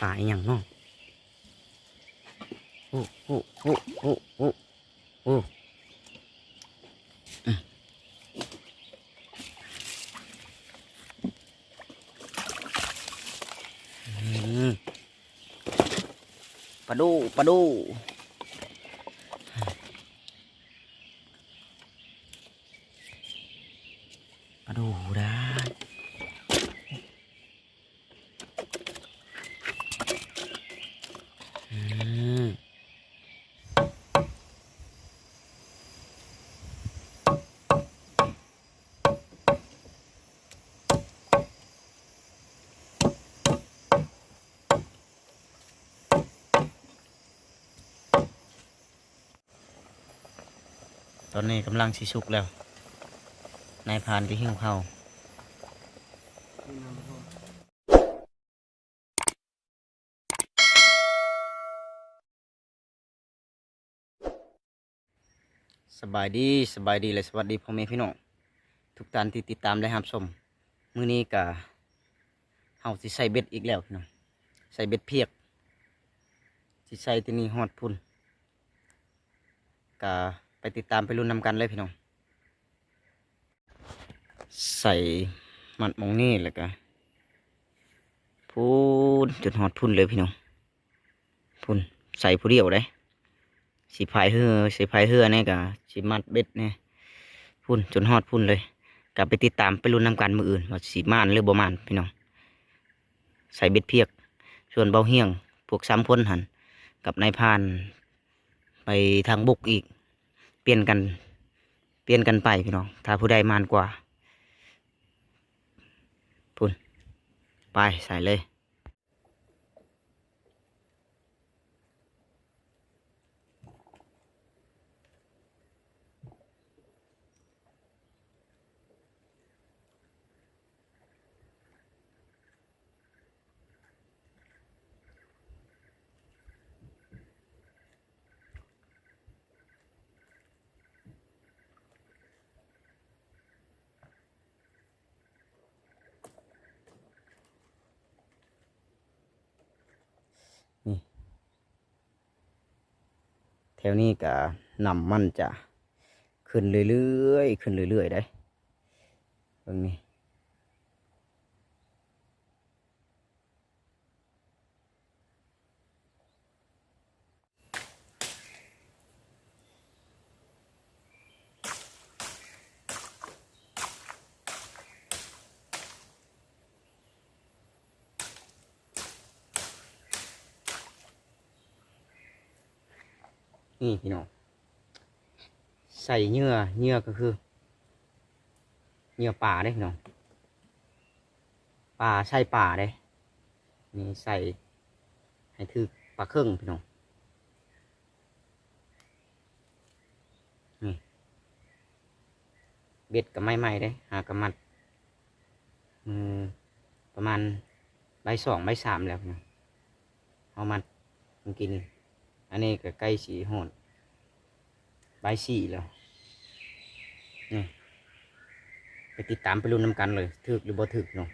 ปลาอย่างนาะโอ้โอ้โอ้โอ้โอ้โอ้อืมอืมปลาดูปลาดูปลาดูได้อืมต อนนี้กำลังสิสุกแล้ว นายพานก็หิ้วเข้าสบายดีสบายดีและสวัสดีพ่อแม่พี่น้องทุกท่านที่ติดตามและรับชมมื้อนี้ก็เฮาสิใส่เบ็ดอีกแล้วพี่น้องใส่เบ็ดเพียกสิใส่ที่นี่ฮอดพุ่นก็ไป ติดตามไปรุ่นนำกันเลยพี่น้อง ใส่มัดมองนี่แล้วก็พูนจนหอดพุ่นเลยพี่น้อง พุ่นใส่ผู้เดียวเลยสีพายเหือสีพายเหือเนี่ยก็สีมัดเบ็ดเนี่ยพุ่นจนหอดพุ่นเลย กลับไปติดตามไปรุ่นนำกันมืออื่นว่าสีม่านหรือบ่ม่านพี่น้อง ใส่เบ็ดเพียก ส่วนเบาเฮียงพวกซ้ำพ้นหันกับนายพาน ไปทางบุกอีก เปลี่ยนกัน เปลี่ยนกันไปพี่น้อง ถ้าผู้ใดมานกว่าพุ่นไปใส่เลย แถ วนี้ก็นำมันจะขึ้นเรื่อยๆ ขึ้นเรื่อยๆได้ตรงนี้ นี่พี่น้องใส่เหยื่อเหยื่อก็คือเหยื่อป่าได้พี่น้องป่าใส่ป่าได้นี่ใส่ให้ถือปลาเครื่องพี่น้องนี่เบ็ดกับไม้ไม้ได้หากระมัดอืมประมาณใบสองใบสามแล้วพี่น้องเอามัดมันกิน อันนี้ก็ใกล้สีหอนใบสีแล้วนี่ไปติดตามไปรุ่นนำกันเลยถึกหรือบ่ถึกเนาะ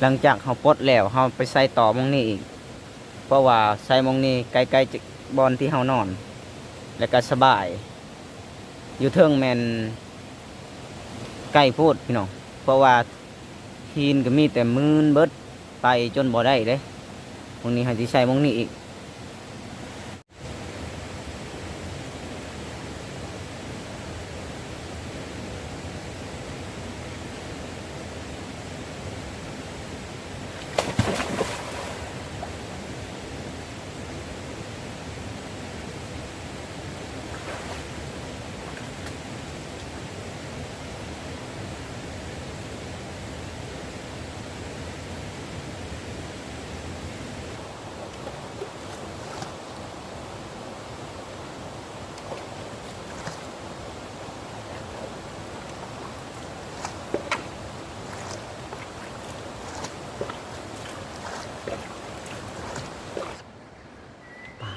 หลังจากเขาปลดแล้วเขาไปใส่ต่อมองนี้อีก เพราะว่าใส่มองนี้ใกล้ๆจบอลที่เขานอน แล้วก็สบาย อยู่เทิงแมนใกล้พูดพี่น้องเพราะว่าทีนก็มีแต่มืนเบิดไปจนบ่ได้เลยมองนี้เขาจะใส่มองนี้อีก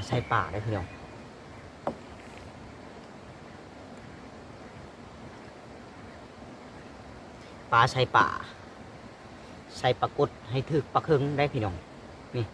ใช่ป่าได้พี่น้องปลาใช่ป่า ใช่ปลากดให้ถึกปลาเคึงได้พี่น้อง นี่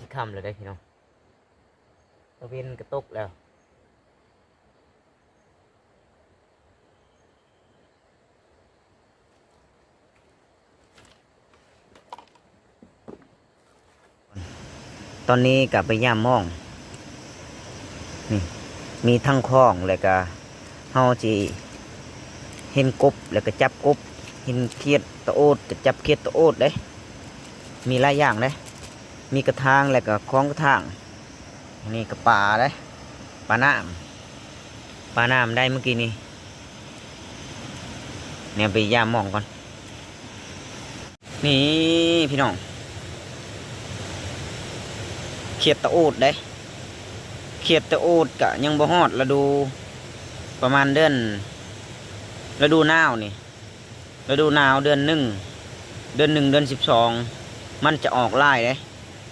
สิ คำเลยได้พี่น้องตะเวนกระตกแล้วตอนนี้กลับไปย่ามม่อง นี่ มีทั้งคลองแล้วก็เฮาจีเห็นกบแล้วก็จับกบเห็นเขียดตะโอดก็จับเขียดตะโอดเด้มีหลายอย่างเด้ มีกระทางแล้วก็คล้องกระทางนี่กระป่าได้ปลาน้ำปลาน้ำได้เมื่อกี้นี้เนี่ยไปย่ามมองก่อน นี่พี่น้องเขียดตะโอดได้เขียดตะโอดกะยังบ่ฮอดฤดูประมาณเดือนฤดูหนาวนี่ฤดูหนาวเดือนหนึ่งเดือนหนึ่งเดือนสิบสองมันจะออกไล่ได้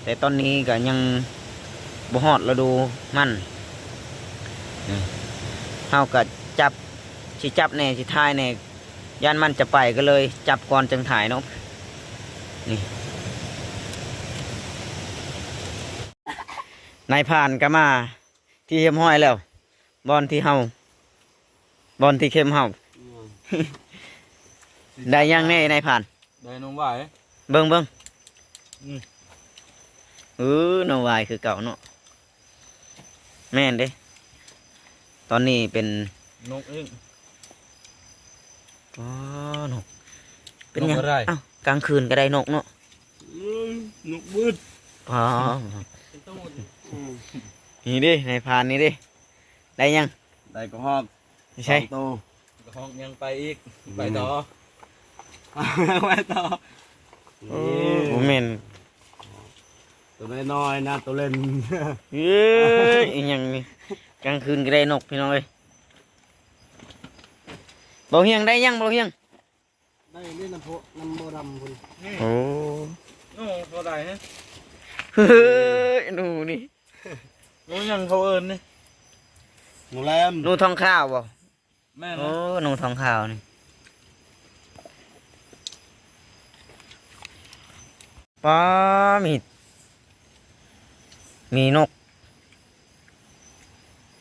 แต่ตอนนี้ก็ยังบ่ฮอดฤดูมันนี่เฮาก็จับสิจับแน่สิทายแน่ย่านมันจะไปก็เลย จับก่อนจังถ่ายเนาะนี่นายผ่านก็มา ที่เข้มห้อยแล้ว บอลที่เฮาบอลที่เข้มเฮาได้ยังแน่นายผ่าน ได้น้องไหวายเบิ่งเบิ่งอืม เออโนวายคือเก่าเนาะแม่นเด้ ตอนนี้เป็นนกเองอ๋อนก เป็นนกหยังอะไร อ้าวกลางคืนก็ได้นกเนาะนกบืดอ๋อนี่ดิในพานนี่ดิได้ยังได้ก็ฮอกไม่ใช่โตก็ฮอกยังไปอีก ไปต่อ ไปต่อ โอ้โหแม่น ตัวน้อยๆนะตัวเล่น เอ้ยอีหยังนี่กลางคืนก็ได้นกพี่น้องเอ้ยเบาเฮียงได้ยังเบาเฮียงได้เล่นน้ำโพน้ำโมดำคุณโอ้โอ้พอได้ฮะเฮ้ยหนูนี่นกยังเขาเอิญนี่หนูแรมหนูทองข้าวบ่แม่โอ้นะหนูทองข้าวนี่ป้ามี มีนก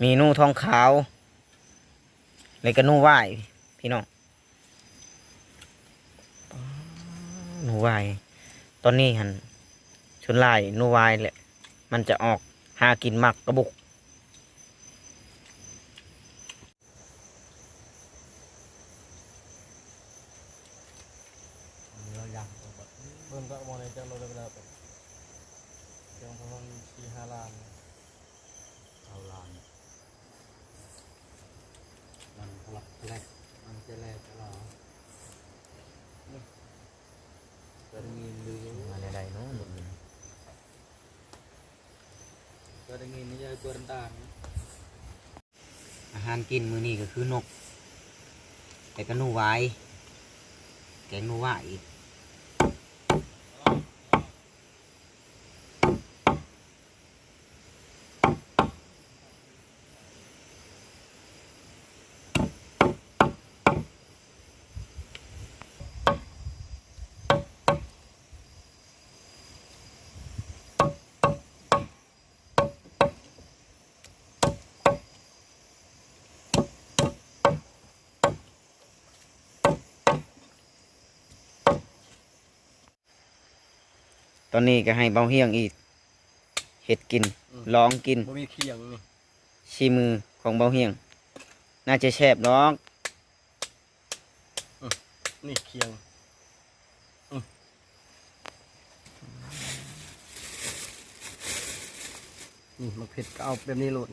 มีนูทองขาวเลยก็นูว่ายพี่น้องนูว่ายตอนนี้หันชนลายนูว่ายแหละ มันจะออกหากินมักกระบุก เราอยากเบิ่งก็มองในจังเราเลยเวลาไปจังประมาณสี่ห้าล้านเอาล้านมันพลักแรกมันจะแรกเหรอก็ได้ยินดู มาใดๆเนาะ ก็ได้ยินนี่ยตัวต่างอาหารกินมือนี้ก็คือนกแต่ก็นูไว้แกงนูไว้อีก ตอนนี้ก็ให้เบาเฮียงอีกเห็ดกินร้องกินมีเคียงนี่ชีมือของเบาเฮียง น่าจะแซ่บน้องนี่เคียงนี่มัเผ็ดก็เอาแบบนี้หลุด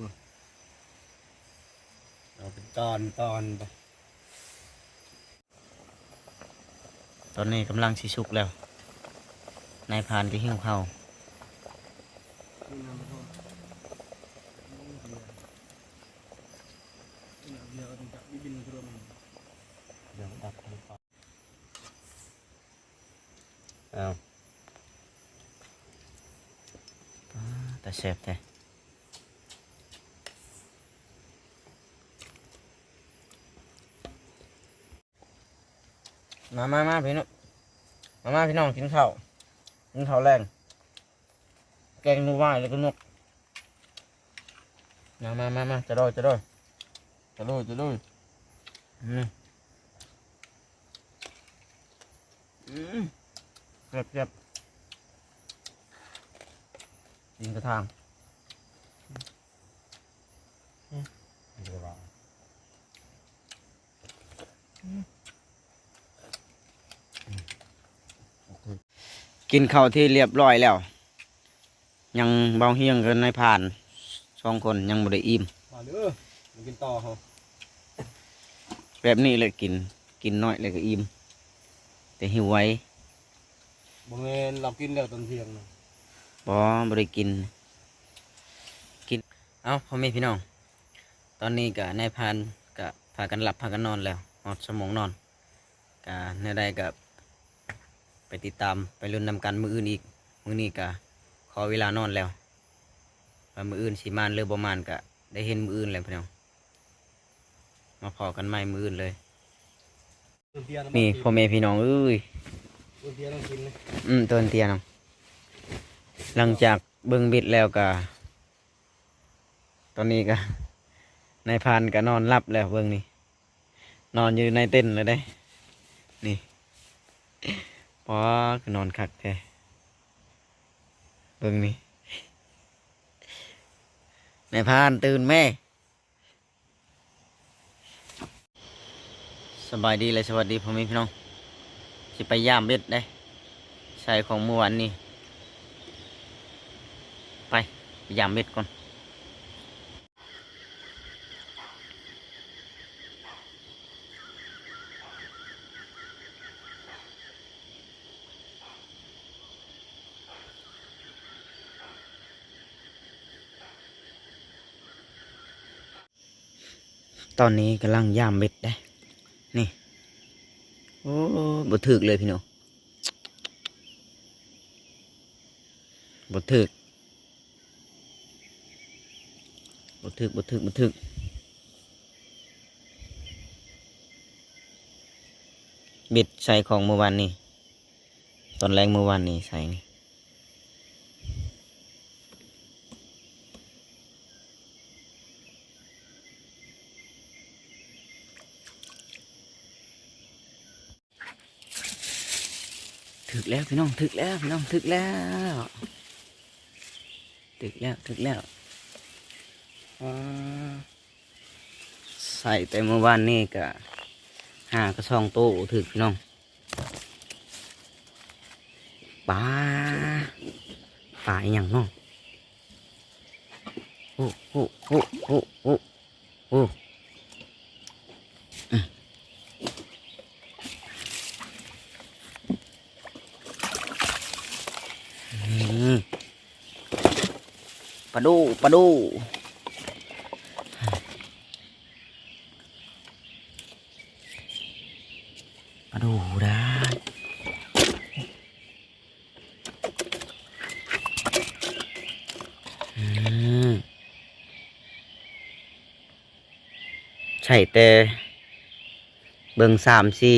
เอาเป็นตอนตอนไปตอนนี้กำลังชีสุกแล้ว นายพรานก็หิ้วข้าวนี่น้ำพ่อเดี๋ยวจะบินกรมเดี๋ยวดับไฟฟ้าอ้าวแต่แซ่บแท้มามามาพี่น้องมามาพี่น้องกินข้าว นี่เข้าวแรง แกงนูว่ายแล้วก็นกมามามามาจะด้วยจะด้วยจะด้วยจะโดยอืมอืมเก็บเก็บยิงกระทาง เดี๋ยวว่า กินข้าวที่เรียบร้อยแล้ว ยังเบาเฮียงกันในผ่านสองคนยังบ่ได้อิ่มมาเด้อมากินต่อเขาแบบนี้เลยกินกินน้อยเลยก็อิ่มแต่หิวไว้บ่แม่นเรากินแล้วตอนเที่ยงนะบ่บ่ได้กิน กินเอาพ่อแม่พี่น้อง ตอนนี้ก็นายพรานก็พากันหลับพากันนอนแล้วหอดสมองนอนก็ในใดก็ ไปติดตามไปรุ่นนำกันมืออื่นอีก มือนี้ก็ขอเวลานอนแล้วว่ามืออื่นสิมานหรือบ่มานก็ได้เห็นมืออื่นแล้วพี่น้องมาพอกันใหม่มืออื่นเลย นี่พ่อแม่พี่น้องเอ้ยเต้องกินนะอืมต้นเตียนองหลังจากเบิ่งบิดแล้วก็ตอนนี้ก็นายพานก็นอนรับแล้วเบิ่งนี่นอนอยู่ในเต้นท์เลยได้ นี่ พอคือนอนคักแท้เบิ่งนี่นายพานตื่นแม่ สบายดีเลยสวัสดีพ่อแม่พี่น้องสิไปย่ามเบ็ดได้ใส่ของเมื่อวานนี้ไปไปย่ามเบ็ดก่อน ตอนนี้กำลังย่ามเบ็ดได้ นี่ โอ้บ่ถึกเลยพี่น้องบ่ถึกบ่ถึกบ่ถึกบ่ถึกบิดใส่ของเมื่อวานนี้ตอนแรงเมื่อวานนี้ใส่นี่ กแล้วพี่น้องถึกแล้วพี่น้องถึกแล้วถึกแล้วถึกแล้วใส่แต่เมื่อวานนี้ก็หากระซองโตถึกพี่น้องปลาปลาอย่างน้องโอ้โอ้โอ้โอ้โอ้โอ้อืมอืม ปลาดูปลาดูปลาดูได้ใช่แต่เบิ่งสามสี่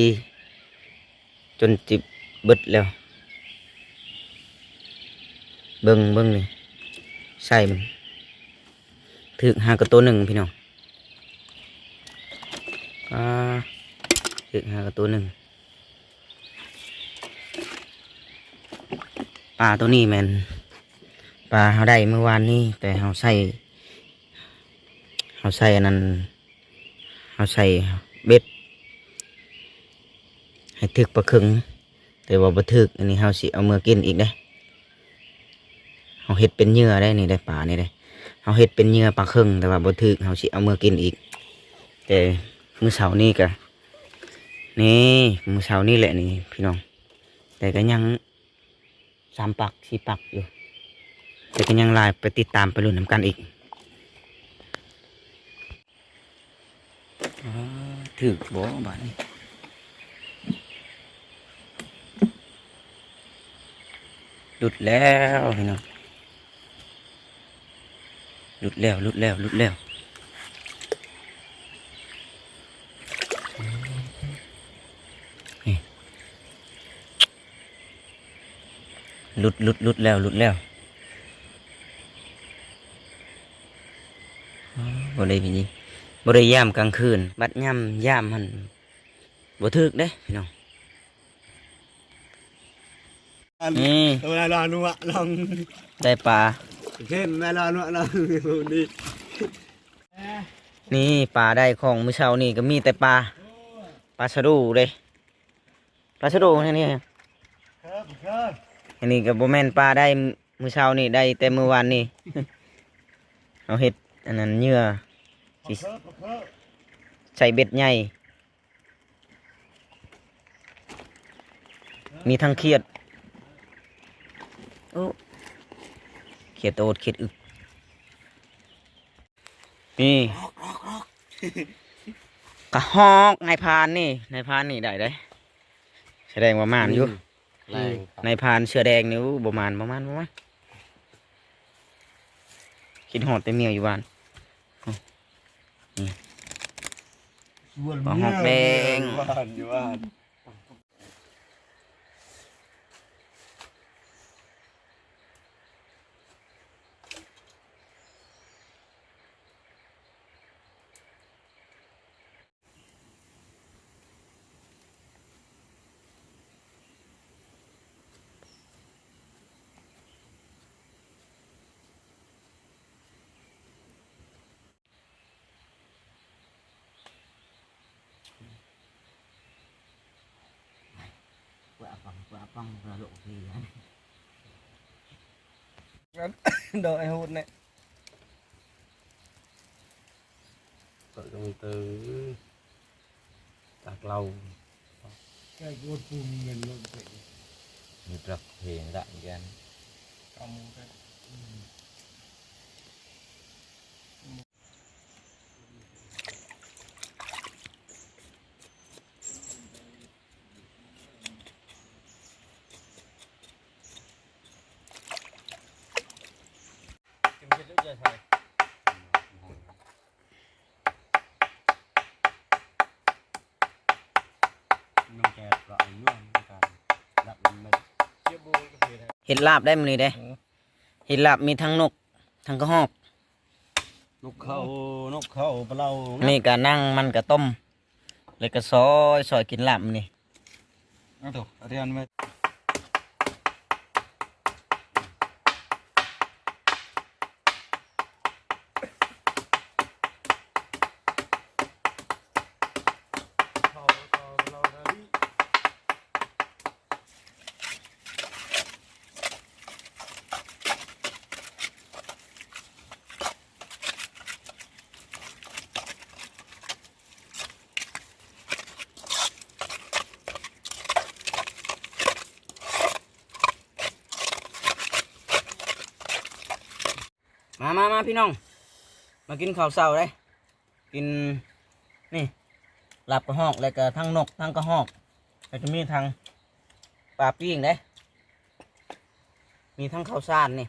จนจิบเบิดแล้ว เบิ่งเบิ่งนี่ ใส่มันถึกหากระตัวหนึ่งพี่น้องถึกหากระตัวหนึ่งปลาตัวนี้แมนปลาเขาได้เมื่อวานนี้แต่เขาใส่เขาใส่อันนั้นเขาใส่เบ็ดให้ถึกประครึ่งแต่ว่าบ่ถึกอันนี้เขาสิเอามือกินอีกได้ เอาเห็ดเป็นเหยื่อได้นี่ได้ป่านี่ได้เอาเฮ็ดเป็นเหยื่อปลาครึ่งแต่ว่าบ่ถึกเฮาสิเอามือกินอีก แต่มือเช้านี้ก็นี่มือเช้านี้แหละนี่พี่น้อง แต่ก็ยังสามปักสี่ปักอยู่ แต่ก็ยังไลายไปติดตามไปรุ่นน้ำกันอีกอ๋อถึกบ่บาดนี้หลุดแล้วพี่น้อง หลุดแล้วหลุดแล้วหลุดแล้วนี่หลุดหลุดหลุดแล้วหลุดแล้วบ่ได้พี่นี่บ่ได้ย่ามกลางคืน บัดย่ำย่ามมันบ่ถึกเด้พี่น้องนี่เวลาลองดูอะลองได้ปลา เข้มแม่ลองดูอะลองดูนี่นี่ปลาได้ของมื้อเช้านี่ก็มีแต่ปลาปลาสะดูเด้ปลาสะดูนี่นี่ครับครับอันนี้ก็บ่แม่นปลาได้มื้อเช้านี่ได้แต่มื้อวานนี่เอาเฮ็ดอันนั้นเหยื่อสิครับครับใส่เบ็ดใหญ่มีทั้งเครียดโอ้ เครียดโอดเครียดอึก นี่กระฮอกนายพรานนี่นายพรานนี่ได้ได้แสดงว่ามานอยู่แรงนายพรานเสื้อแดงนี่อู้ประมาณประมาณประมาณคิดหอดแต่เมียอยู่บ้านปลาหอกแดงบ้านอยู่บ้าน ว่าฟังว่าฟังว่าโลกที โดนไอ้หูดเนี่ย ก็ต้องตือจากเรา cái cột phun mình luôn vậy มีปรับเพลงละเหมือนกัน เอาหมูกัน จึงจะรู้ใจใส่ น้องแกะเราเอาย่วงกันรับมันไม่ เชี่ยบูก็ เพียนเห็ดลาบได้มันเลยเด้เห็ดลาบมีทั้งนก ทั้งกระหอกนกเขานกเขาปลาเรานี่ก็นั่งมันก็ต้มแล้วก็ซอยซอยกินลาบมันนี่เอาถูกเรียนไหม เขาเขาเราได้ มามามาพี่น้อง มากินข้าวเช้าได้ กินนี่หลาบกระหอกแล้วก็ทั้งนกทั้งกระหอกแล้วก็มีทั้งปลาปิ้งได้ มีทั้งข้าวสารนี่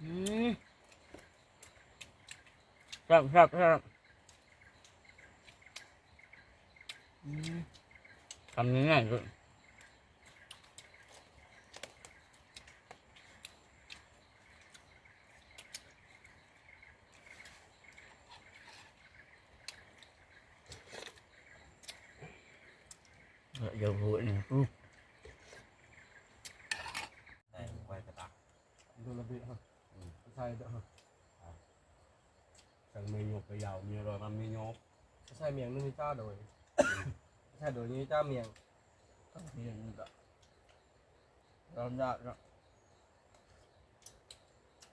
อืมครับครับครับทำง่ายๆ เลย giờ vội này ừ. ได้ไว้กระตักดูระเบียบใช่เด้อสั่งเมนูไปยาวมีรอยมันมีโยกใช่เมียงนึงจ้าโดยใช่โดยนี้จ้าเมียง Miệng vậy. เราจะ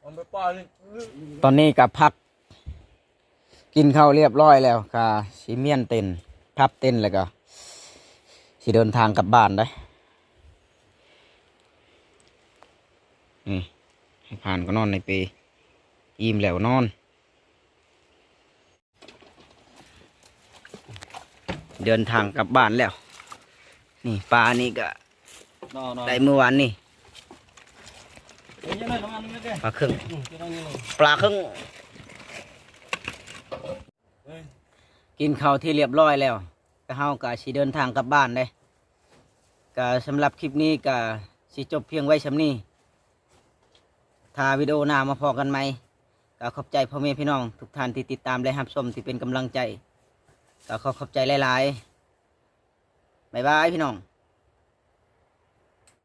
มันไปป้านี่ตอนนี้กับพัก กินข้าวเรียบร้อยแล้วก็สิเมียนเต็นพับเต็นแล้วก็ สิเดินทางกลับบ้านได้นี่ให้ผ่านก็นอนในเปรอิ่มแล้วนอน เดินทางกลับบ้านแล้ว นี่ปลานี่ก็นอนนอนได้เมื่อวานนี่เดี๋ยวยังไงน้ำมันนี่แกปลาครึ่งอืมจะต้องยังไงปลาครึ่งเฮ้ยกินข้าวที่เรียบร้อยแล้ว ก็เฮาก็สิเดินทางกลับบ้านได้ก็สำหรับคลิปนี้ก็สิจบเพียงไว้ชำนี้ถ้าวิดีโอหน้ามาพอกันไหมก็ขอบใจพ่อแม่พี่น้อง ทุกท่านที่ติดตามและรับชมที่เป็นกำลังใจก็ขอขอบใจหลายๆบ๊ายบายพี่น้อง